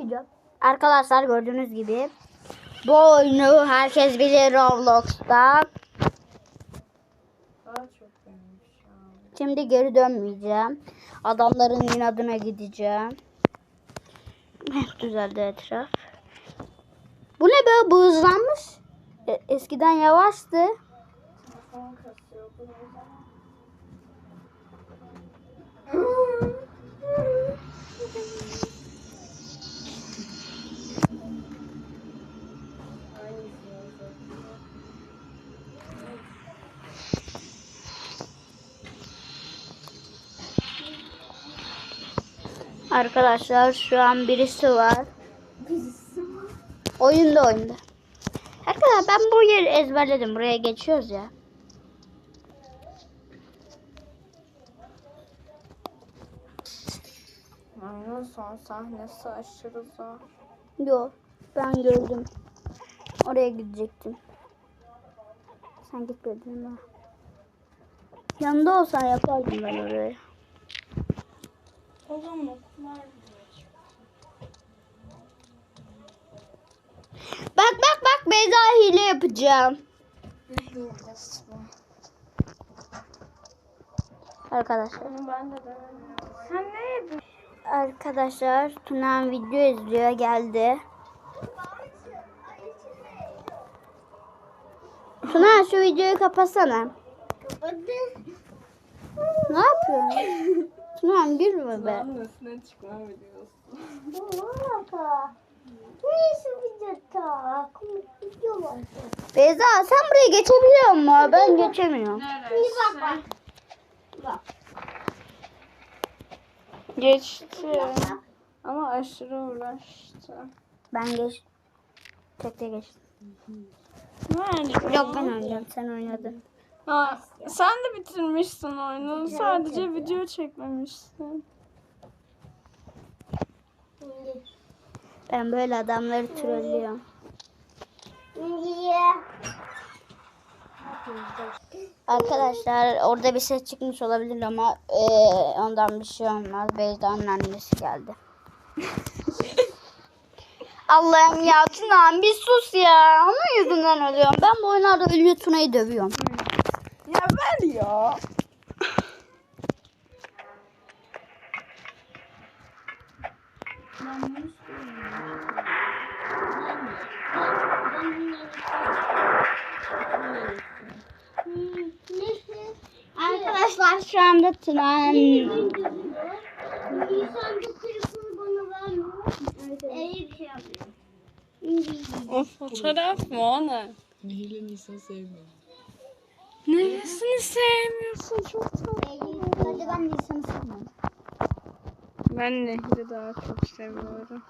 Video. Arkadaşlar gördüğünüz gibi bu oyunu herkes bilir Roblox'ta. Şimdi geri dönmeyeceğim. Adamların inadına gideceğim. Heh, düzeldi etraf. Bu ne böyle bu hızlanmış? E, eskiden yavaştı. Arkadaşlar şu an birisi var. Oyunda oyunda. Arkadaşlar ben bu yeri ezberledim. Buraya geçiyoruz ya. Aynen son sahnesi aşırı zor. Yok. Ben gördüm. Oraya gidecektim. Sen gitmedin mi? Yanında olsan yapardım ben oraya. O zaman okullar Bak bak bak Beyza hile yapacağım. Hilesi bu. Arkadaşlar. Ben de. Sen ne yapıyorsun? Arkadaşlar Tunan video izliyor geldi. Tuna şu videoyu kapatsana. Ne yapıyorsun? Tunan gülme be. Ben üstüne çıkma videosu. Beyza sen buraya geçebiliyor musun? Ben geçemiyorum. Neresi? Geçti. Ama aşırı uğraştı. Ben geç. Tekte geçtim. Nerede? Yok ben oynayacağım. Sen oynadın. Ha, sen de bitirmişsin oyunu. Sadece video çekmemişsin. Ben böyle adamları trollüyorum. Arkadaşlar orada bir ses çıkmış olabilir ama eee, ondan bir şey olmaz. Beyza'nın annesi geldi. Allah'ım ya Tuna'm bir sus ya. Onun yüzünden ölüyorum. Ben bu oyunlarda ölüyor Tuna'yı dövüyorum. Ya ver ya. Arkadaşlar şu anda Tuna O fotoğraf mı o ne? Nehirle Nisan sevmiyor. Neresini sevmiyorsun? Çok tatlı. Hadi ben Nisan'ı sevmem. Ben Nehir'i daha çok seviyorum.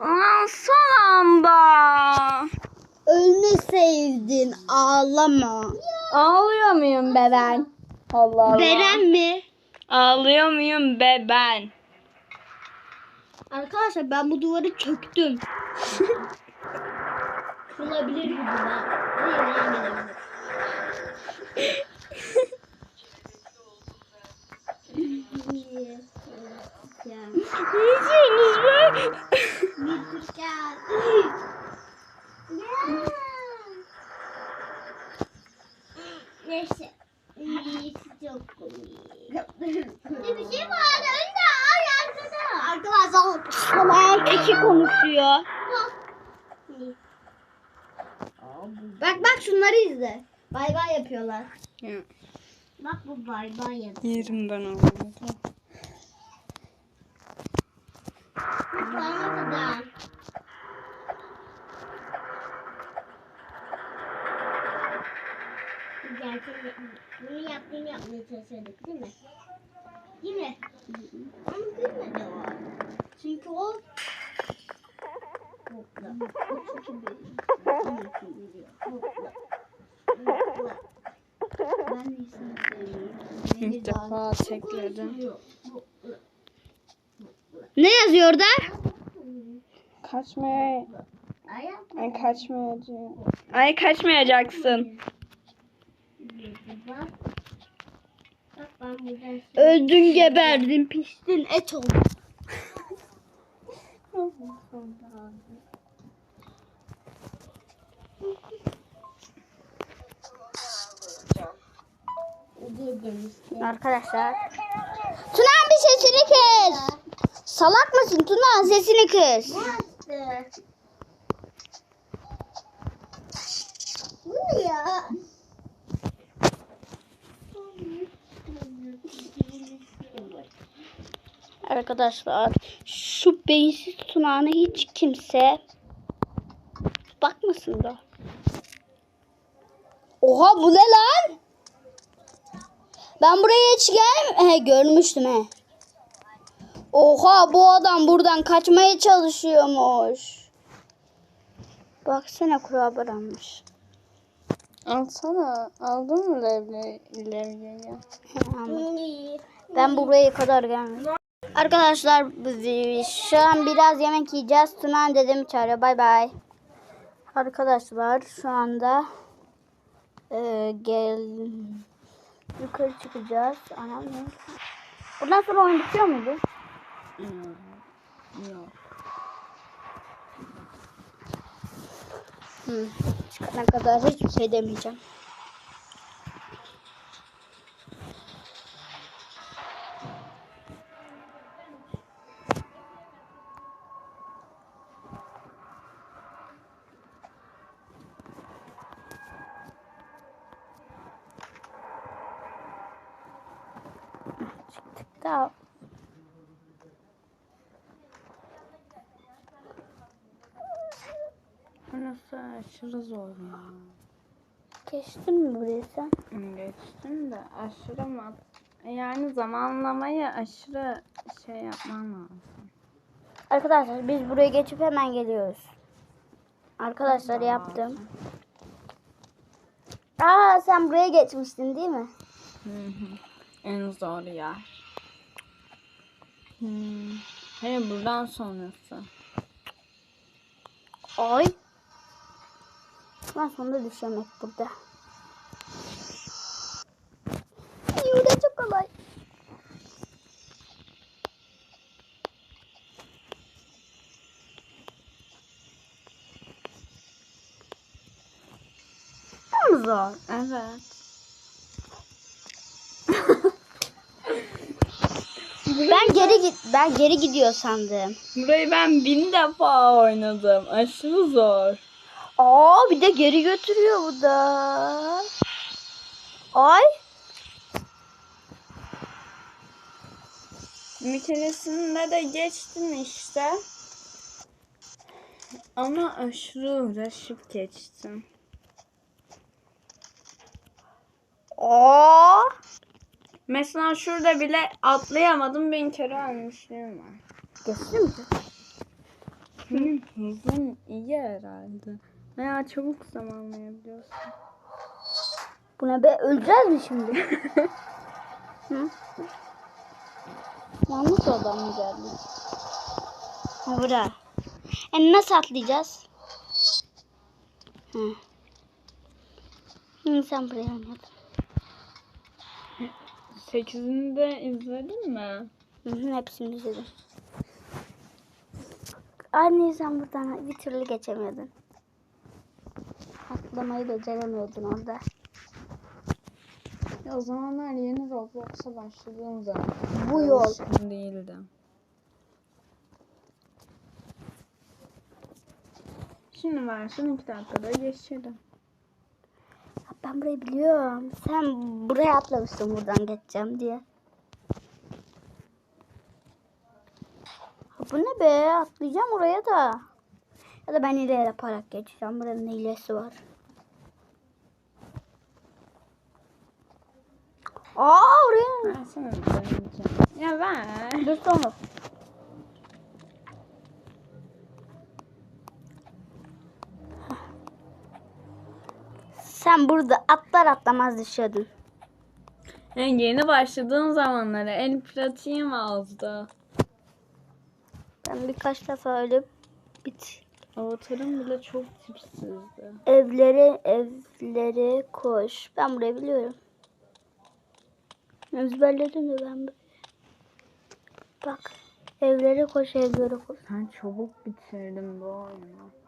Aa, son anda. Ölme sevdin ağlama. Ağlıyor muyum be ben? Allah Allah. Beren mi? Ağlıyor muyum be ben? Arkadaşlar ben bu duvarı çöktüm. Kırılabilir gibi ben. Hayır gelmeyebilir. Ne yapıyorsunuz be? Neyse. Çok komik. Bir şey var önde ay arkada. Arkadaşlar salak iki konuşuyor. Bak bak şunları izle. Bay bay yapıyorlar. Ya, Bak bu bay bay yapıyor. Yerim ben onu. Bana da. Gerçekten bunu yaptığını yapmaya çalışıyorduk değil mi? Değil mi? Ama gülmedi o. Çünkü o Hopla. Hopla. Hopla. Ben de seni seviyorum. İlk defa tekledim. Ne yazıyor orada? Kaçmaya... Ay kaçmayacağım. Ay kaçmayacaksın. Öldün geberdin piştin et oldun. Arkadaşlar. Tuna bir sesini kız. Salak mısın Tuna sesini yaptı? Bu ne ya? Arkadaşlar şu beyinsiz Tuna'na hiç kimse bakmasın da. Oha bu ne lan? Ben buraya hiç gel he, görmüştüm he. Oha bu adam buradan kaçmaya çalışıyormuş. Baksana kurabiye almış. Alsana. Aldın mı levye, levyeyi? Ben buraya kadar gelmedim. Arkadaşlar biz şu an biraz yemek yiyeceğiz. Tunan dedim çağırıyor. Bay bay. Arkadaşlar şu anda e, gel yukarı çıkacağız. Anam ne? Bundan sonra oyun bitiyor muydu? Yok. Hı. Çıkana kadar hiçbir şey demeyeceğim. Çıktık da Burası aşırı zor ya. geçtin mi buraya sen? Geçtim de aşırı mı? Yani zamanlamayı aşırı şey yapman lazım. Arkadaşlar biz buraya geçip hemen geliyoruz. Arkadaşlar yaptım. Aa sen buraya geçmiştin değil mi? Hı hı. En zor yer. Hmm. Hayır buradan sonrası. Ay. Ben sonunda düşemek burada. Burada çok kolay. Zor? Evet. Ben geri git ben geri gidiyor sandım. Burayı ben bin defa oynadım. Aşırı zor. Aa bir de geri götürüyor bu da. Ay. Bir keresinde de geçtim işte. Ama aşırı uğraşıp geçtim. Aa. Mesela şurada bile atlayamadım bin kere ölmüşlüğüm var. Geçti mi? Benim hızım iyi herhalde. Veya çabuk zamanlayabiliyorsun. Buna be öleceğiz mi şimdi? Hı? Yanlış oradan mı geldi? Bura. E nasıl atlayacağız? Hı. Hı sen buraya anladın. 8'ini de izledin mi? Hı hepsini izledim. Anne sen buradan bir türlü geçemiyordun. Atlamayı beceremiyordun orada. Ya o zamanlar yeni Roblox'a başladığım zaman. Bu yol. Değildi. Şimdi versin iki dakikada geçelim. Ben burayı biliyorum. Sen buraya atlamıştın buradan geçeceğim diye. Bu ne be? Atlayacağım oraya da. Ya da ben hile yaparak geçeceğim. Buranın hilesi var. Aa oraya. Deneyeceğim. Ya ver. Dur sonra. Sen burada atlar atlamaz düşüyordun. Yani yeni başladığım zamanlara el pratiğim azdı. Ben birkaç defa ölüp bit. Avatarım bile çok tipsizdi. Evlere evlere koş. Ben burayı biliyorum. Ezberledim de ben burayı. Bak. Evlere koş evlere koş. Ben çabuk bitirdim bu oyunu.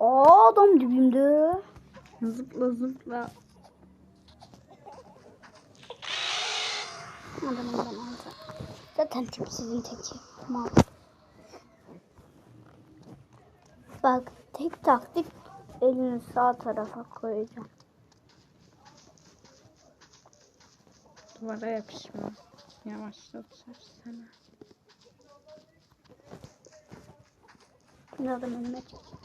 Aa adam dibimde. Zıpla zıpla. Adam adam adam. Zaten tipsizin teki. Mal. Bak tek taktik elini sağ tarafa koyacağım. Duvara yapışma. Yavaşlatır seni. Şimdi adam önüme çek.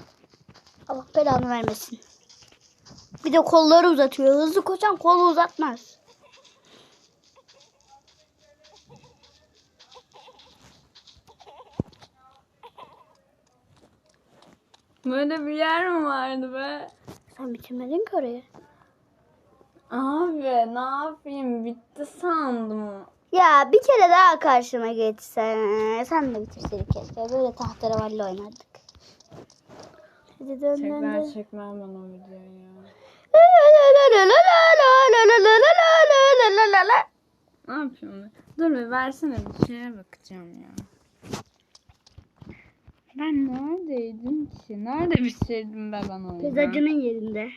Allah belanı vermesin. Bir de kolları uzatıyor. Hızlı koşan kolu uzatmaz. Böyle bir yer mi vardı be? Sen bitirmedin ki orayı. Abi ne yapayım bitti sandım. Ya bir kere daha karşıma geçsen. Sen de bitirseydin keşke. Böyle tahterevalli oynardık. Hadi dön dön Tekrar dön. çekmem ben o videoyu ya. Ne yapıyorum ben? Dur bir versene bir şeye bakacağım ya. Ben neredeydim ki? Nerede bitirdim be ben oyunu? Pizzacının yerinde.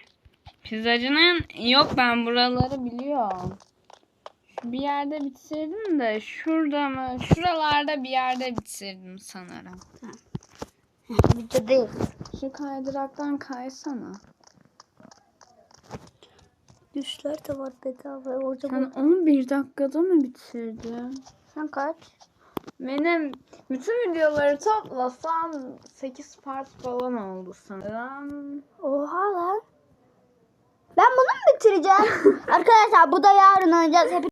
Pizzacının yok ben buraları biliyorum. Şu bir yerde bitirdim de şurada mı? Şuralarda bir yerde bitirdim sanırım. Videodayız. Şu kaydıraktan kaysana. Düşler de var bedava. Orada Sen bu. 11 dakikada mı bitirdin? Sen kaç? Benim bütün videoları toplasam 8 part falan oldu sanırım. Oha lan. Ben bunu mu bitireceğim? Arkadaşlar bu da yarın oynayacağız. Hep